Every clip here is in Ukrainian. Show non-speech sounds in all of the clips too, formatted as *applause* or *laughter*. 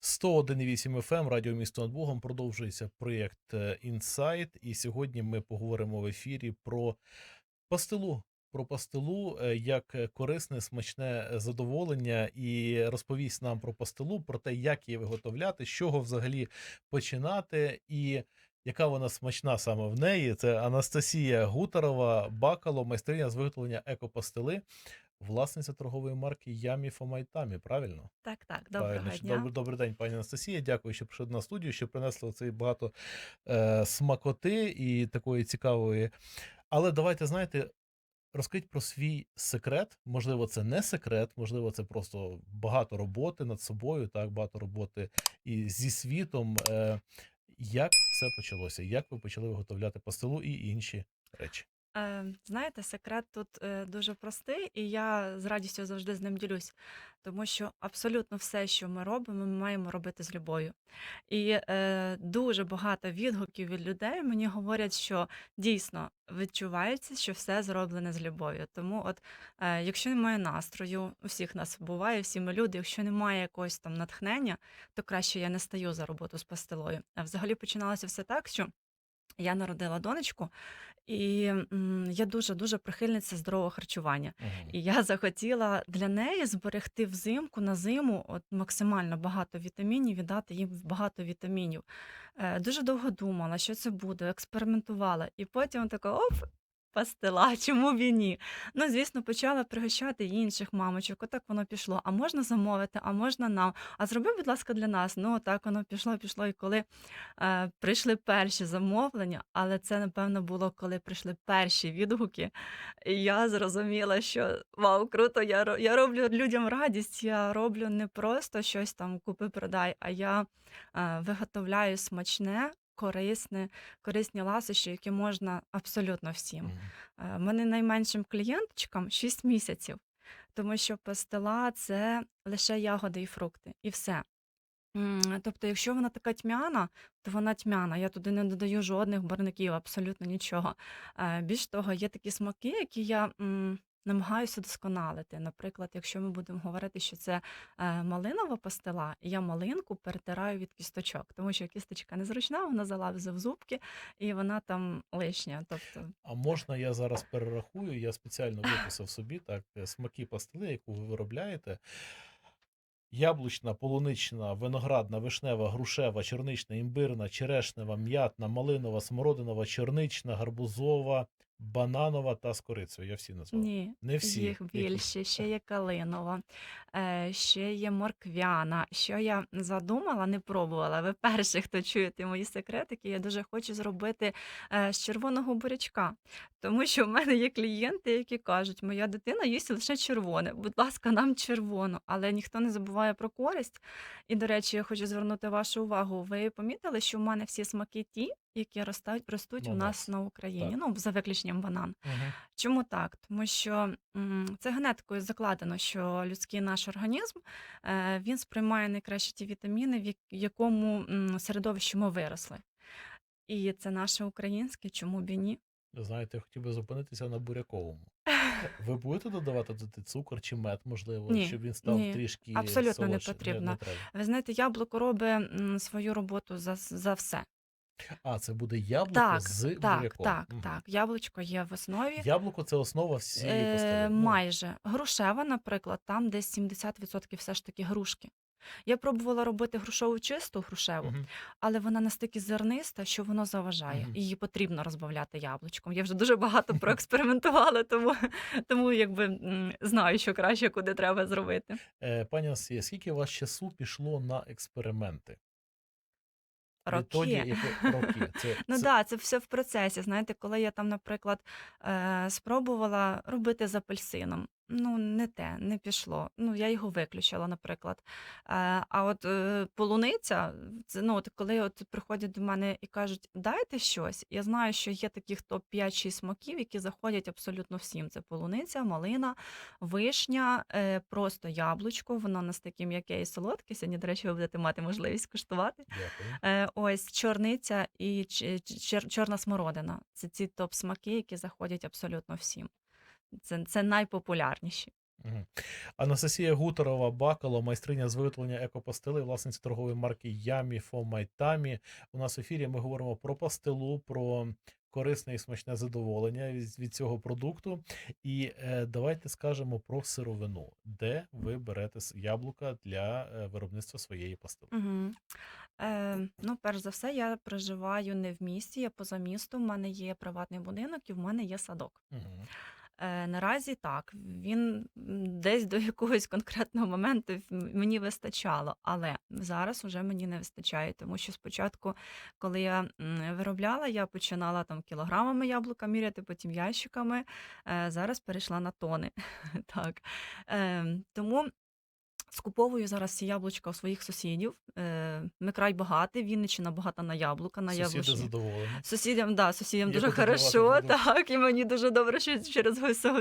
101,8 FM, радіо місто над Богом. Продовжується проєкт е, Інсайт. І сьогодні ми поговоримо в ефірі про пастилу. Про пастилу е, як корисне, смачне задоволення, і розповість нам про пастилу, про те, як її виготовляти, з чого взагалі починати, і яка вона смачна саме в неї. Це Анастасія Гутарова, бакало, майстриня з виготовлення екопастили, власниця торгової марки Ямі Фомайтамі. Правильно? Так, так, доброго Правильно. Дня. Добрий, добрий день, пані Анастасія. Дякую, що прийшли на студію, що принесли цей багато е, смакоти і такої цікавої. Але давайте знаєте. Розкажіть про свій секрет. Можливо, це не секрет, можливо, це просто багато роботи над собою, так, багато роботи і зі світом. Е, як все почалося? Як ви почали виготовляти пастилу і інші речі? Е, знаєте, секрет тут е, дуже простий, і я з радістю завжди з ним ділюсь, тому що абсолютно все, що ми робимо, ми маємо робити з любов'ю. І е, дуже багато відгуків від людей мені говорять, що дійсно відчувається, що все зроблене з любов'ю. Тому, от е, якщо немає настрою, у всіх нас буває, всі ми люди, якщо немає якогось там натхнення, то краще я не стаю за роботу з пастилою. А взагалі починалося все так, що. Я народила донечку, і м, я дуже дуже прихильниця здорового харчування. Мгм. І я захотіла для неї зберегти взимку на зиму от максимально багато вітамінів і дати їм багато вітамінів. Е, дуже довго думала, що це буде, експериментувала. І потім така оп. Пастила, *laughs* чому б і ні? Ну, звісно, почала пригощати інших мамочок. Отак воно пішло. А можна замовити, а можна нам. А зроби, будь ласка, для нас. Ну, так воно пішло, пішло. І коли е, прийшли перші замовлення, але це, напевно, було, коли прийшли перші відгуки. І я зрозуміла, що вау, круто, я, я роблю людям радість. Я роблю не просто щось там купи-продай, а я е, виготовляю смачне, корисне, корисні ласощі, які можна абсолютно всім. Е, мене найменшим клієнточкам 6 місяців, тому що пастила це лише ягоди і фрукти, і все. Тобто, якщо вона така тьмяна, то вона тьмяна. Я туди не додаю жодних барників, абсолютно нічого. Е, Більш того, є такі смаки, які я намагаюся досконалити. Наприклад, якщо ми будемо говорити, що це е, малинова пастила, я малинку перетираю від кісточок, тому що кісточка незручна, вона залазить в зубки і вона там лишня. Тобто, А можна я зараз перерахую? Я спеціально виписав собі так е, смаки пастили, яку ви виробляєте. Яблучна, полунична, виноградна, вишнева, грушева, чорнична, імбирна, черешнева, м'ятна, малинова, смородинова, чорнична, гарбузова, бананова та з корицею. Я всі назвав. Ні, Не всі. їх більше. Ще *laughs* є калинова, е, ще є морквяна. Що я задумала, не пробувала. Ви перші, хто чуєте мої секретики, я дуже хочу зробити е, з червоного бурячка. Тому що в мене є клієнти, які кажуть, моя дитина їсть лише червоне. Будь ласка, нам червоно, але ніхто не забуває про користь. І, до речі, я хочу звернути вашу увагу. Ви помітили, що в мене всі смаки ті, які ростуть, ростуть Ну, у у нас на Україні. Так. Ну, за виключенням банан. Мгм. Чому так? Тому що м, це генетикою закладено, що людський наш організм е, він сприймає найкраще ті вітаміни, в як- якому м, середовищі ми виросли. І це наше українське, чому б і ні? Ви знаєте, я хотів би зупинитися на буряковому. Ви *laughs* будете додавати туди цукор чи мед, можливо, Ні, щоб він став ні, трішки абсолютно не солодший? потрібно. треба. Ви знаєте, яблуко робить м, свою роботу за, за все. А, це буде яблуко Так, з так, буряком. так, Мгм. так. Яблучко є в основі. Яблуко це основа всієї Е. Ну, майже. Грушева, наприклад, там десь 70% все ж таки грушки. Я пробувала робити грушову чисту грушеву, мгм. але вона настільки зерниста, що воно заважає. Мгм. Її потрібно розбавляти яблучком. Я вже дуже багато *laughs* проекспериментувала, тому, тому якби знаю, що краще куди треба зробити. Е, Пані Анастасія, скільки у вас часу пішло на експерименти? Роки. Відтоді, і роки. *laughs* Це, Ну це... да, це все в процесі. Знаєте, коли я там, наприклад, е, спробувала робити з апельсином. Ну, не те, не пішло. Ну, я його виключила, наприклад. Е, а от е, полуниця, це ну, от коли от приходять до мене і кажуть, дайте щось. Я знаю, що є таких топ 5-6 смаків, які заходять абсолютно всім. Це полуниця, малина, вишня, е, просто яблучко. Воно настільки м'яке і солодке. Сьогодні, до речі, ви будете мати можливість куштувати. Е, ось чорниця і чор- чорна смородина. Це ці топ-смаки, які заходять абсолютно всім. Це, це найпопулярніші. Анастасія Гуторова, Бакало, майстриня з виготовлення екопастили, власниця торгової марки Ямі Фомайтамі. У нас в ефірі ми говоримо про пастилу, про корисне і смачне задоволення від, від цього продукту. І е, давайте скажемо про сировину, де ви берете яблука для е, виробництва своєї пастили. Угу. Е, ну, перш за все, я проживаю не в місті, я поза містом. У мене є приватний будинок і в мене є садок. Мгм. Е, наразі так, він десь до *laughs* якогось конкретного моменту мені вистачало, але зараз вже мені не вистачає, тому що спочатку, коли я виробляла, я починала там кілограмами яблука міряти, потім ящиками. Е, зараз перейшла на тони. *laughs* Так. Е, тому скуповую зараз ці яблучка у своїх сусідів. Е, ми край багатий, Вінниччина багата на яблука, на Сусіди яблучні. задоволені. Сусідям, да, сусідям Є дуже куди хорошо, так, і мені дуже добре, що через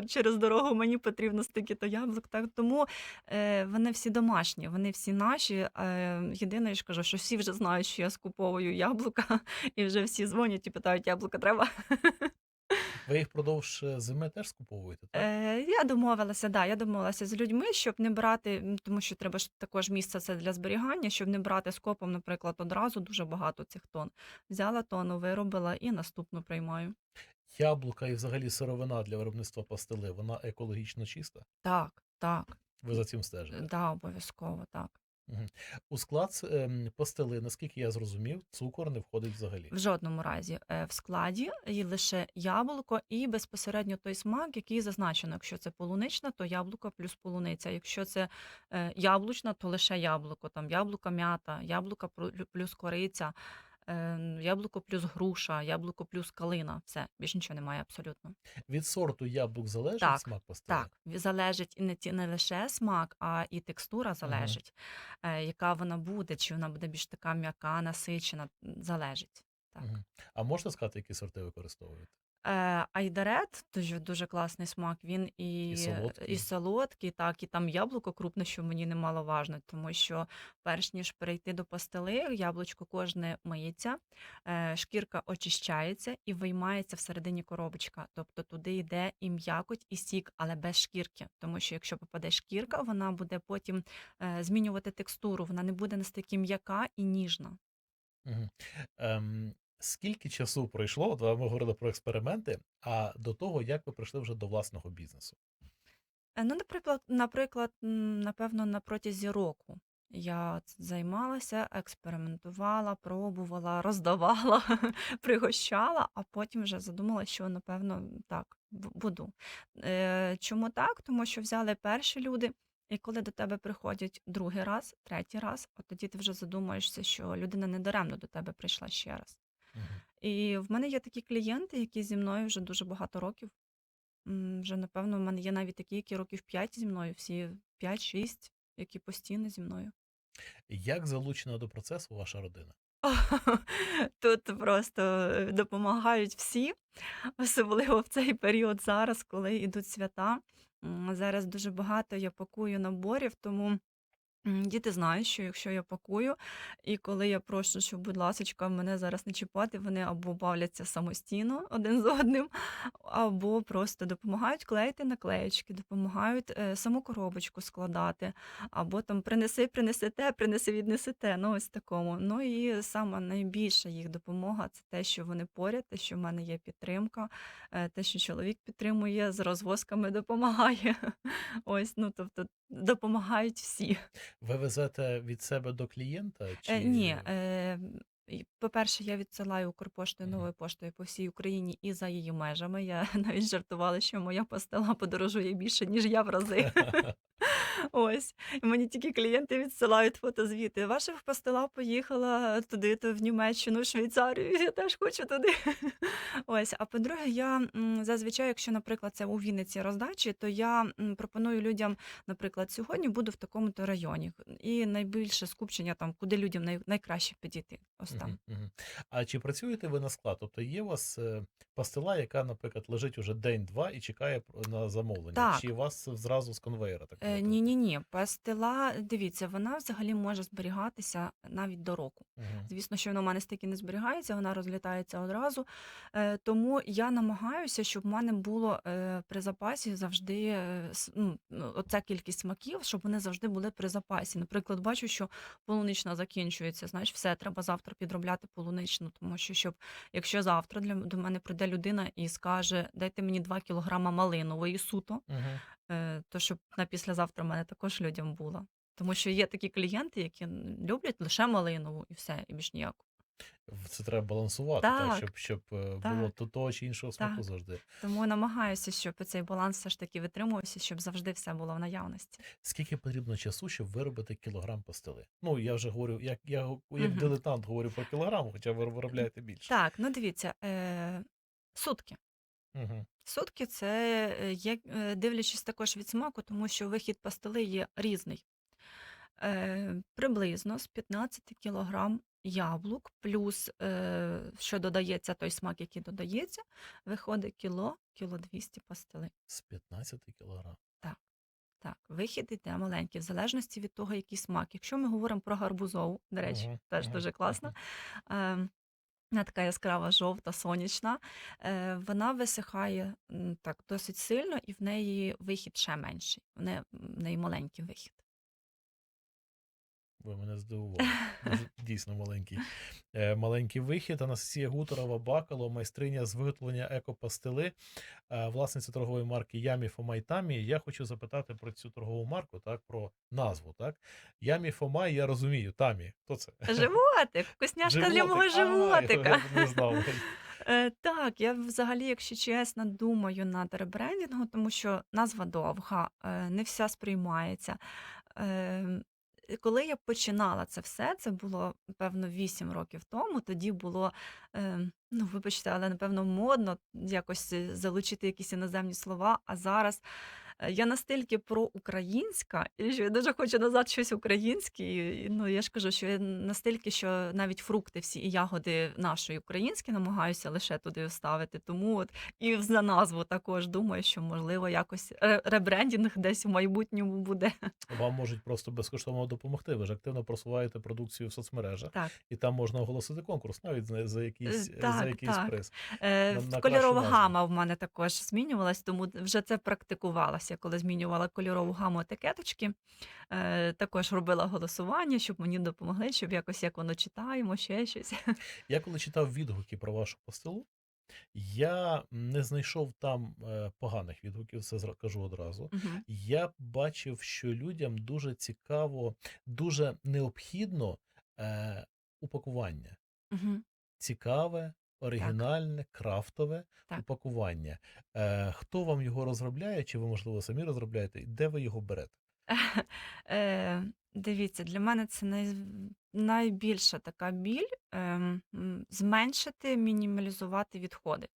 через дорогу мені потрібно стільки-то яблук. Так тому е, вони всі домашні, вони всі наші. Е, єдине, я ж кажу, що всі вже знають, що я скуповую яблука, *laughs* і вже всі дзвонять і питають, яблука треба. *laughs* Ви їх продовж е, зими теж скуповуєте, так? Е, я домовилася, да, я домовилася з людьми, щоб не брати, тому що треба ж також місце це для зберігання, щоб не брати скопом, наприклад, одразу дуже багато цих тонн. Взяла тонну, виробила і наступну приймаю. Яблука і взагалі сировина для виробництва пастили, вона екологічно чиста. Так, так. Ви за цим стежите. Да, обов'язково, так. У склад ем, пастили, наскільки я зрозумів, цукор не входить взагалі. В жодному разі е, в складі є лише яблуко і безпосередньо той смак, який зазначено. Якщо це полунична, то яблуко плюс полуниця. Якщо це е, яблучна, то лише яблуко. Там яблука м'ята, яблука плюс кориця, яблуко плюс груша, яблуко плюс калина. Все, більш нічого немає абсолютно. Від сорту яблук залежить Так, смак пастили? Так, залежить і не не лише смак, а і текстура залежить, е, яка вона буде, чи вона буде більш така м'яка, насичена, залежить. Так. А можна сказати, які сорти використовуєте? Е, Айдарет дуже дуже класний смак. Він і, І солодкий. і солодкий, так, і там яблуко крупне, що мені немаловажно, тому що перш ніж перейти до пастили, яблучко кожне миється, е, шкірка очищається і виймається всередині коробочка. Тобто туди йде і м'якоть, і сік, але без шкірки. Тому що якщо попаде шкірка, вона буде потім е, змінювати текстуру, вона не буде настільки м'яка і ніжна. Мгм. Ем, скільки часу пройшло? От ми говорили про експерименти, а до того, як ви прийшли вже до власного бізнесу? Е, Ну, наприклад, наприклад, напевно, на протязі року я займалася, експериментувала, пробувала, *laughs* роздавала, пригощала, а потім вже задумала, що напевно так бу- буду. Е, Чому так? Тому що взяли перші люди, і коли до тебе приходять другий раз, третій раз, от тоді ти вже задумаєшся, що людина не даремно до тебе прийшла ще раз. І в мене є такі клієнти, які зі мною вже дуже багато років. М, Вже, напевно, в мене є навіть такі, які років 5 зі мною, всі 5-6, які постійно зі мною. Як залучена до процесу ваша родина? *laughs* Тут просто е, допомагають всі, особливо в цей період зараз, коли йдуть свята. М, Зараз дуже багато я пакую наборів, тому діти знають, що якщо я пакую, і коли я прошу, що, будь ласочка, мене зараз не чіпати, вони або бавляться самостійно один з одним, або просто допомагають клеїти наклеєчки, допомагають е, саму коробочку складати, або там принеси, принесете, принеси, віднесете. Ну, ось такому. Ну і сама найбільша їх допомога це те, що вони поряд, те, що в мене є підтримка, е, те, що чоловік підтримує, з розвозками допомагає. *laughs* Ось, ну тобто допомагають всі. Ви везете від себе до клієнта? Чи... Е, ні, е, по-перше, я відсилаю Укрпоштою Мгм. новою поштою по всій Україні і за її межами. Я *laughs* навіть жартувала, що моя пастила подорожує більше, ніж я в рази. *laughs* *laughs* Ось. І мені тільки клієнти відсилають фотозвіти. Ваша пастила поїхала туди, то в Німеччину, Швейцарію. *laughs* Я теж хочу туди. *laughs* Ось. А по-друге, я зазвичай, якщо, наприклад, це у Вінниці роздачі, то я пропоную людям, наприклад, сьогодні буду в такому-то районі. І найбільше скупчення там, куди людям най- найкраще підійти. Ось там. А чи працюєте ви на склад? Тобто є у вас е, пастила, яка, наприклад, лежить уже день-два і чекає на замовлення? Так. Чи у вас зразу з конвейера так ні, ні, ні. Пастила, дивіться, вона взагалі може зберігатися навіть до року. Мгм. Звісно, що вона в мене стільки не зберігається, вона розлітається одразу. Е, тому я намагаюся, щоб в мене було е, при запасі завжди е, ну, ну, оця кількість смаків, щоб вони завжди були при запасі. Наприклад, бачу, що полунична закінчується. Знаєш, все, треба завтра підробляти полуничну, тому що щоб, якщо завтра для до мене прийде людина і скаже, дайте мені 2 кілограма малинової суто, Мгм. Е, то щоб на післязавтра в мене також людям було. Тому що є такі клієнти, які люблять лише малинову і все, і більш ніяку. Це треба балансувати, так, Так, щоб, щоб е, було так, то того чи іншого смаку так. завжди. Тому намагаюся, щоб цей баланс все ж таки витримувався, щоб завжди все було в наявності. Скільки потрібно часу, щоб виробити кілограм пастили? Ну, я вже говорю, як я го- як Мгм. дилетант говорю про кілограм, хоча ви виробляєте більше. Так, ну дивіться, е, сутки. Угу. Сутки це е, є, е, дивлячись також від смаку, тому що вихід пастили є різний. Е, приблизно з 15 кілограм яблук, плюс е, що додається, той смак, який додається, виходить кіло, кіло 200 пастили. З 15 кілограм. Так, так, вихід іде маленький, в залежності від того, який смак. Якщо ми говоримо про гарбузову, до речі, Угу. теж Угу. дуже класно. Е, вона така яскрава, жовта, сонячна. Е, вона висихає так досить сильно, і в неї вихід ще менший. В неї маленький вихід. Ви мене здивували. *laughs* Дійсно маленький. Е, маленький вихід. Анастасія Гуторова Бакало, майстриня з виготовлення екопастили, е, власниця торгової марки Ямі Фома і Тамі. Я хочу запитати про цю торгову марку, так, про назву. Так? Ямі Фома, я розумію, Тамі. Хто це? Животик, *laughs* вкусняшка для мого А, животика. я *laughs* не знав. Е, так, я взагалі, якщо чесно, думаю над ребрендингом, тому що назва довга, не вся сприймається. Е, коли я починала це все, це було певно 8 років тому. Тоді було, е, ну вибачте, але напевно модно якось е, залучити якісь іноземні слова. А зараз я настільки проукраїнська, і що я дуже хочу назад щось українське. І, ну я ж кажу, що я настільки, що навіть фрукти всі і ягоди нашої українські намагаюся лише туди вставити. Тому от і за назву також думаю, що можливо якось ребрендінг десь в майбутньому буде. Вам можуть просто безкоштовно допомогти. Ви ж активно просуваєте продукцію в соцмережах, Так. і там можна оголосити конкурс навіть за, за якийсь, Е, за якийсь так. приз. Е, На- на Кольорова гама в мене також змінювалась, тому вже це практикувалося, коли змінювала кольорову гаму етикеточки. Е, Також робила голосування, щоб мені допомогли, щоб якось як воно читаємо, ще щось. Я коли читав відгуки про вашу пастилу, я не знайшов там е, поганих відгуків, це кажу одразу. Мгм. Я бачив, що людям дуже цікаво, дуже необхідно е, упакування. Мгм. Цікаве, оригінальне, крафтове Так. упакування. Е, хто вам його розробляє, чи ви, можливо, самі розробляєте, і де ви його берете? *laughs* Е, Дивіться, для мене це най... найбільша така біль м, зменшити, мінімалізувати відходи.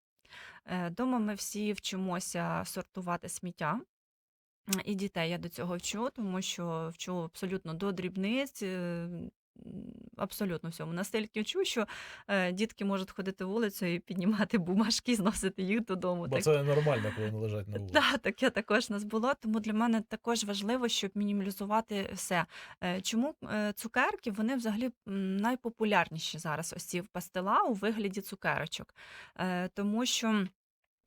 Е, Дома ми всі вчимося сортувати сміття. І дітей я до цього вчу, тому що вчу абсолютно до дрібниць, е, абсолютно всьому. Настільки вчу, що е, дітки можуть ходити вулицею і піднімати бумажки, *laughs* зносити їх додому. Бо Так це нормально, коли вони лежать на вулиці. Да, таке також нас було. Тому для мене також важливо, щоб мінімалізувати все. Е, Чому е, цукерки вони взагалі найпопулярніші зараз? Ось ці пастила у вигляді цукерочок. Е, Тому що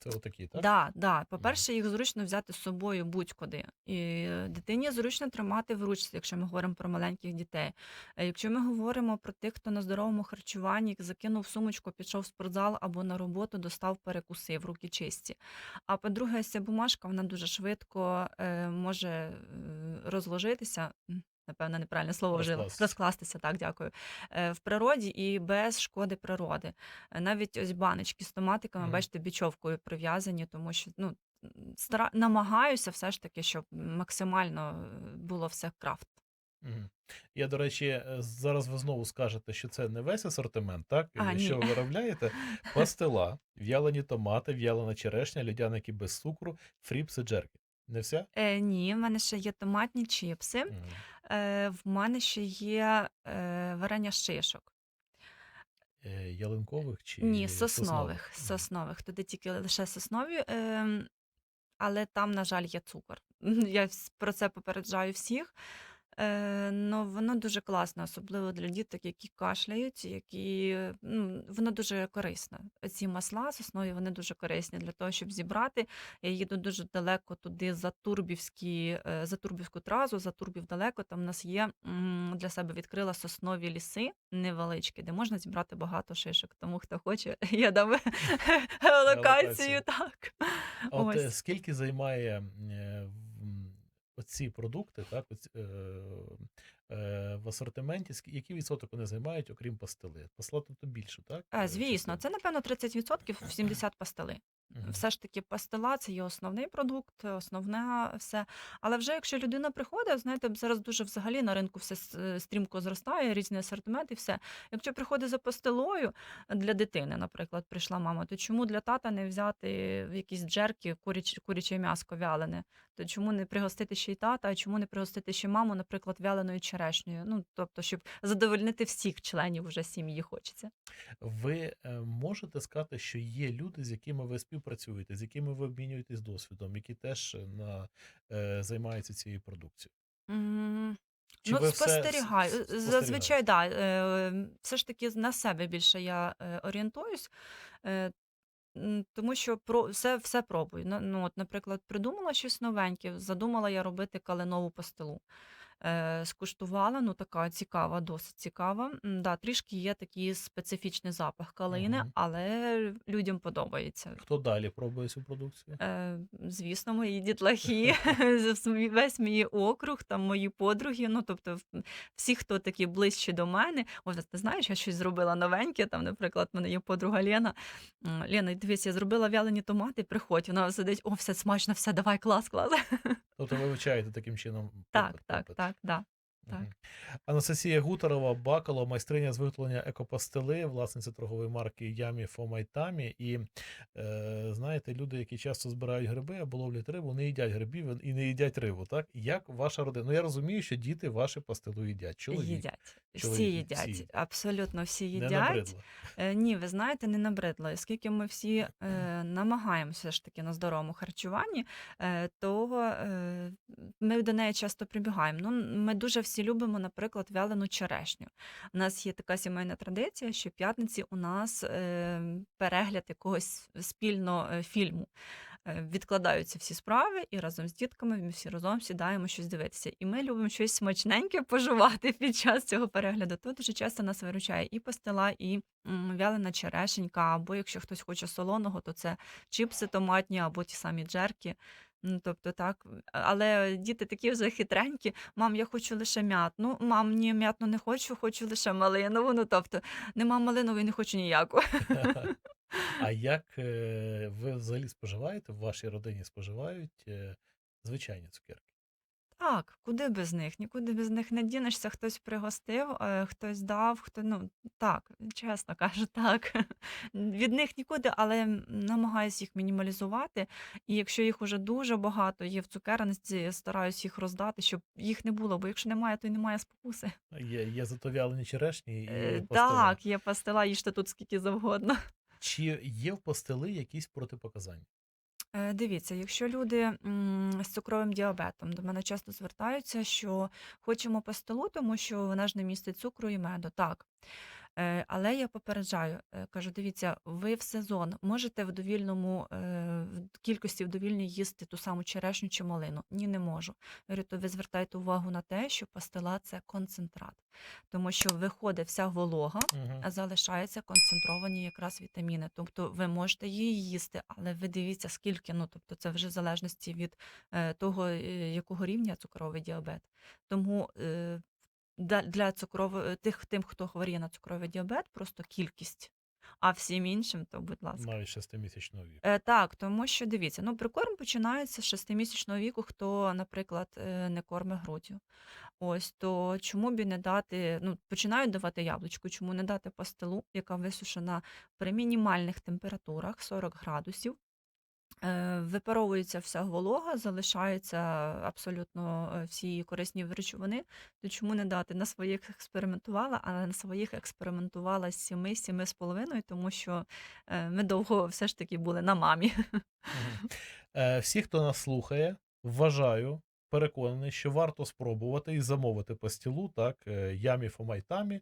Це отакі, так? Да, да. По-перше, їх зручно взяти з собою будь-куди. І дитині зручно тримати в ручці, якщо ми говоримо про маленьких дітей. Е, Якщо ми говоримо про тих, хто на здоровому харчуванні закинув сумочку, пішов в спортзал або на роботу, достав перекусив, руки чисті. А по-друге, ця бумажка вона дуже швидко е, може е, розложитися. Напевно, неправильне слово вжила. Розкластися. Так, дякую. Е, В природі і без шкоди природи. Е, Навіть ось баночки з томатиками, Мгм. бачите, бічовкою прив'язані, тому що ну, стара... намагаюся все ж таки, щоб максимально е, було все крафт. Я, до речі, зараз ви знову скажете, що це не весь асортимент, так? А, ні. Що ви виробляєте? Пастила, в'ялені томати, в'ялена черешня, льодяники без цукру, фріпси, джерки. Не вся? Е, ні, в мене ще є томатні чіпси, Мгм. Е, в мене ще є е, варення з шишок. Е, Ялинкових чи Ні, соснових. Мгм. Соснових. Туди тільки лише соснові. Е, але там, на жаль, є цукор. *laughs* Я вс- про це попереджаю всіх. Е, ну, воно дуже класне, особливо для діток, які кашляють, які ну, воно дуже корисне. Ці масла соснові вони дуже корисні для того, щоб зібрати. Я їду дуже далеко туди за Турбівські, е, за Турбівську тразу, за Турбів далеко. Там у нас є м, для себе відкрила соснові ліси невеличкі, де можна зібрати багато шишок. Тому хто хоче, *laughs* я дам Геолокацію. геолокацію. Так. А от е, Ось. скільки займає е, оці продукти, так, оці, е, е, в асортименті, який відсоток вони займають, окрім пастили? Пастила тобто більше, так? Е, е, Звісно, це напевно 30%, 70 пастили. Все ж таки, пастила це є основний продукт, основне все. Але вже якщо людина приходить, знаєте, зараз дуже взагалі на ринку все е, стрімко зростає, різні асортименти, все. Якщо приходить за пастилою для дитини, наприклад, прийшла мама, то чому для тата не взяти в якісь джерки куряч, куряче м'ясо вялене? То чому не пригостити ще й тата, а чому не пригостити ще маму, наприклад, вяленою черешнею? Ну, тобто, щоб задовольнити всіх членів вже сім'ї хочеться. Ви е, можете сказати, що є люди, з якими ви співпрацюєте, з якими ви обмінюєтесь досвідом, які теж е, на, е, займаються цією продукцією? М, Чи Ну, ви все спостерігаю. с- спостерігаєте? Зазвичай, да. е, Все ж таки на себе більше я е, орієнтуюсь, е, м, тому що про все, все пробую. Ну, ну, от, наприклад, придумала щось новеньке, задумала я робити калинову пастилу. Е, скуштувала, ну така цікава, досить цікава. М, Да, трішки є такий специфічний запах калини, Мгм. але людям подобається. Хто далі пробує цю продукцію? Е, звісно, мої дітлахи, *laughs* *laughs* весь мій округ, там мої подруги. Ну, тобто, в- всі, хто такі ближчі до мене. Ось ти знаєш, я щось зробила новеньке. Там, наприклад, в мене є подруга Лена. М, Лена, дивись, я зробила вялені томати, приходь. Вона сидить, о, все смачно, все, давай, клас, клас. *laughs* Тобто ви вивчаєте таким чином Так, попит, так, так, да. Так. Анастасія Гутарова, Бакало, майстриня з виготовлення екопастили, власниця торгової марки Ямі Фомайтамі. І е, знаєте, люди, які часто збирають гриби або ловлять рибу, не їдять грибів і не їдять рибу. Так як ваша родина? Ну я розумію, що діти ваші пастилу їдять. Чоловік Їдять. Всі їдять, всі. абсолютно всі не їдять. набридло. Е, Ні, ви знаєте, не набридло. Оскільки ми всі е, намагаємося ж таки на здоровому харчуванні, е, то е, ми до неї часто прибігаємо. Ну, ми дуже всі любимо, наприклад, вялену черешню. У нас є така сімейна традиція, що п'ятниці у нас е, перегляд якогось спільно е, фільму. Е, Відкладаються всі справи, і разом з дітками ми всі разом сідаємо щось дивитися. І ми любимо щось смачненьке поживати *laughs* під час цього перегляду. То дуже часто нас виручає і пастила, і вялена черешенька, або якщо хтось хоче солоного, то це чипси томатні, або ті самі джерки. Ну, тобто так, але діти такі вже хитренькі. Мам, я хочу лише м'ятну. Мам, ні, м'ятну не хочу, хочу лише малинову. Ну тобто, нема малинової, не хочу ніяку. *laughs* *laughs* А як е, ви взагалі споживаєте? В вашій родині споживають е, звичайні цукерки? Так, куди без них? Нікуди без них не дінешся. Хтось пригостив, е, хтось дав, хто ну так, чесно *laughs* кажу, так. Від них нікуди, але м, намагаюсь їх мінімалізувати. І якщо їх уже дуже багато є в цукерниці, стараюсь їх роздати, щоб їх не було. Бо якщо немає, то й немає спокуси. Є, є зато вялені черешні і Е, пастила. Так, є пастила, їжте тут скільки завгодно. Чи є в пастили якісь протипоказання? Е, Дивіться, якщо люди з цукровим діабетом до мене часто звертаються, що хочемо пастилу, тому що вона ж не містить цукру і меду. Так. Е, Але я попереджаю, е, кажу, дивіться, ви в сезон можете в довільному е, в кількості в довільній їсти ту саму черешню чи малину? Ні, не можу. Говорю, то ви звертайте увагу на те, що пастила це концентрат, тому що виходить вся волога, Угу. а залишаються концентровані якраз вітаміни. Тобто ви можете її їсти, але ви дивіться, скільки. Ну тобто, це вже в залежності від того, якого рівня цукровий діабет. Тому для, для цукрово, тих, тим, хто хворіє на цукровий діабет, просто кількість. А всім іншим, то будь ласка. Навіть шестимісячного віку. Е, так, тому що дивіться, ну прикорм починається з шестимісячного віку, хто, наприклад, е, не корме груддю. Ось то чому б і не дати, ну починають давати яблучко, чому не дати пастилу, яка висушена при мінімальних температурах 40 градусів. Е, Випаровується вся волога, залишаються абсолютно е, всі корисні речовини. То чому не дати? На своїх експериментувала, але на своїх експериментувала з 7 7 з половиною, тому що е, ми довго все ж таки були на мамі. *laughs* Всі, хто нас слухає, вважаю, переконаний, що варто спробувати і замовити пастілу, так, Ямі Фомайтамі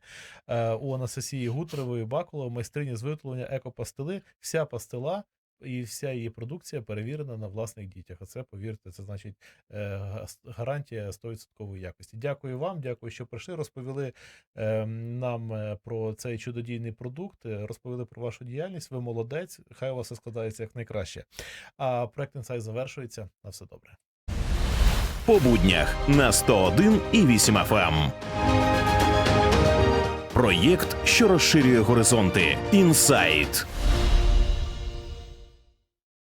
у Анастасії Гутрової Бакуло, майстрині з виготовлення екопастили. Вся пастила і вся її продукція перевірена на власних дітях. А це, повірте, це значить е, гарантія 100% якості. Дякую вам, дякую, що прийшли. Розповіли е, нам е, про цей чудодійний продукт, розповіли про вашу діяльність. Ви молодець. Хай у вас все складається як найкраще. А проект інсайт завершується. На все добре. по буднях на 101 і 8 FM. Проєкт, що розширює горизонти. Інсайт.